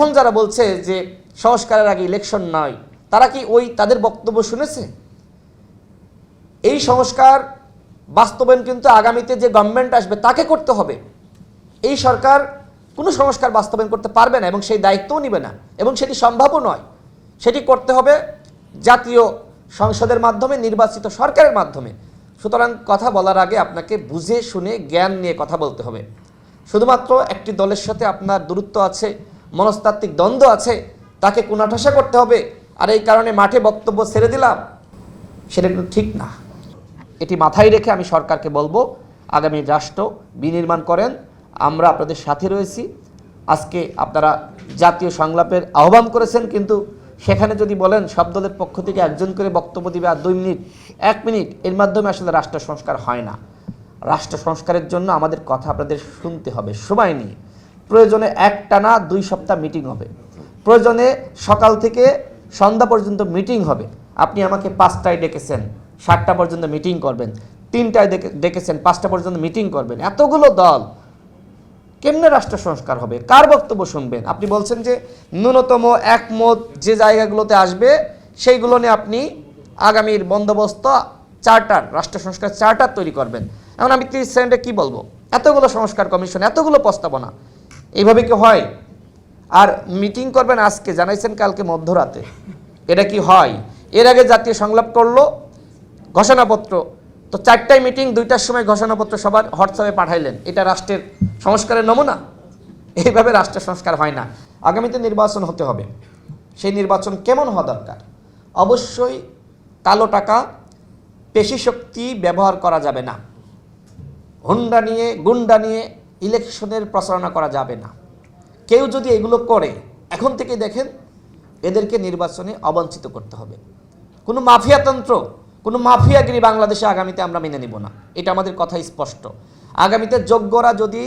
এখন যারা বলছে যে সংস্কারের আগে ইলেকশন নয়, তারা কি ওই তাদের বক্তব্য শুনেছে? এই সংস্কার বাস্তবায়ন কিন্তু আগামীতে যে গভর্নমেন্ট আসবে তাকে করতে হবে। এই সরকার কোনো সংস্কার বাস্তবায়ন করতে পারবে না এবং সেই দায়িত্বও নেবে না এবং সেটি সম্ভবও নয়। সেটি করতে হবে জাতীয় সংসদের মাধ্যমে, নির্বাচিত সরকারের মাধ্যমে। সুতরাং কথা বলার আগে আপনাকে বুঝে শুনে জ্ঞান নিয়ে কথা বলতে হবে। শুধুমাত্র একটি দলের সাথে আপনার দূরত্ব আছে মনস্তাত্ত্বিক দ্বন্দ্ব আছে, তাকে কোনাঠাসা করতে হবে। আর এই কারণে মাঠে বক্তব্য ছেড়ে দিলাম। সেটা কিন্তু ঠিক না। এটি মাথায় রেখে আমি সরকারকে বলব, আগামী রাষ্ট্র বিনির্মাণ করেন। আমরা আপনাদের সাথে রয়েছি। আজকে আপনারা জাতীয় সংলাপের আহ্বান করেছেন, কিন্তু সেখানে যদি বলেন, সব দলের পক্ষ থেকে একজন করে বক্তব্য দিবে আর দুই মিনিট, এক মিনিট, এর মাধ্যমে আসলে রাষ্ট্র সংস্কার হয় না। রাষ্ট্র সংস্কারের জন্য আমাদের কথা আপনাদের শুনতে হবে, সময় নিয়ে। প্রয়োজনে একটানা দুই সপ্তাহ মিটিং হবে। প্রয়োজনে সকাল থেকে সন্ধ্যা পর্যন্ত মিটিং হবে। আপনি আমাকে পাঁচটায় ডেকেছেন, সাতটা পর্যন্ত মিটিং করবেন, তিনটায় ডেকে- ডেকেছেন, পাঁচটা পর্যন্ত মিটিং করবেন। এতগুলো দল, কেমনে রাষ্ট্র সংস্কার হবে? কার বক্তব্য শুনবেন? আপনি বলছেন যে ন্যূনতম একমত যে জায়গাগুলোতে আসবে, সেইগুলো নিয়ে আপনি আগামীর বন্দোবস্ত চার্টার, রাষ্ট্র সংস্কার চার্টার তৈরি করবেন। এখন আমি তিরিশ সেকেন্ডে কী বলব? এতগুলো সংস্কার কমিশন, এতগুলো প্রস্তাবনা এইভাবে কি হয়? আর মিটিং করবেন আজকে, জানাইছেন কালকে মধ্যরাতে। এটা কি হয়? এর আগে জাতীয় সংলাপ করল, ঘোষণাপত্র। তো চারটায় মিটিং, দুইটার সময় ঘোষণাপত্র সবার হোয়াটসঅ্যাপে পাঠাইলেন। এটা রাষ্ট্রের সংস্কারের নমুনা? এইভাবে রাষ্ট্রের সংস্কার হয় না। আগামীতে নির্বাচন হতে হবে। সেই নির্বাচন কেমন হওয়া দরকার? অবশ্যই কালো টাকা, পেশি শক্তি ব্যবহার করা যাবে না। হুন্ডা নিয়ে, গুন্ডা নিয়ে ইলেকশনের প্রচারণা করা যাবে না। কেউ যদি এগুলো করে, এখন থেকে দেখেন এদেরকে নির্বাচনে অবাঞ্ছিত করতে হবে। কোনো মাফিয়াতন্ত্র কোনো মাফিয়াগিরি বাংলাদেশে আগামীতে আমরা মেনে নিব না। এটা আমাদের কথা স্পষ্ট। আগামীতে যোগ্যরা যদি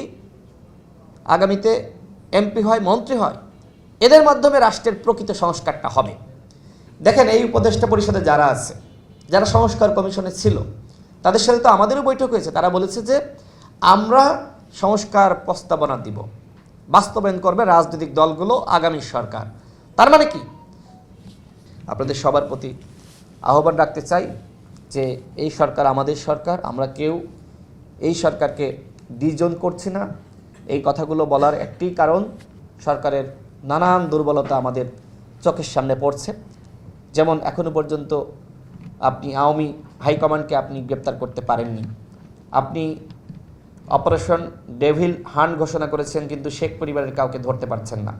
আগামীতে এমপি হয়, মন্ত্রী হয়, এদের মাধ্যমে রাষ্ট্রের প্রকৃত সংস্কারটা হবে। দেখেন এই উপদেষ্টা পরিষদে যারা আছে, যারা সংস্কার কমিশনে ছিল, তাদের সাথে তো আমাদেরও বৈঠক হয়েছে। তারা বলেছে যে আমরা সংস্কার প্রস্তাবনা দিব। বাস্তবায়ন করবে রাজনৈতিক দলগুলো, আগামী সরকার। তার মানে কি? আপনাদের সবার প্রতি আহ্বান রাখতে চাই যে এই সরকার আমাদের সরকার, আমরা কেউ এই সরকারকে ডিজন করছি না। এই কথাগুলো বলার একটি কারণ, সরকারের নানান দুর্বলতা আমাদের চোখের সামনে পড়ছে। যেমন এখনও পর্যন্ত আপনি আওয়ামী হাইকমান্ডকে আপনি গ্রেপ্তার করতে পারেননি। আপনি অপারেশন ডেভিল হান্ট ঘোষণা করেছেন কিন্তু শেখ পরিবারের কাউকে ধরতে পারছেন না।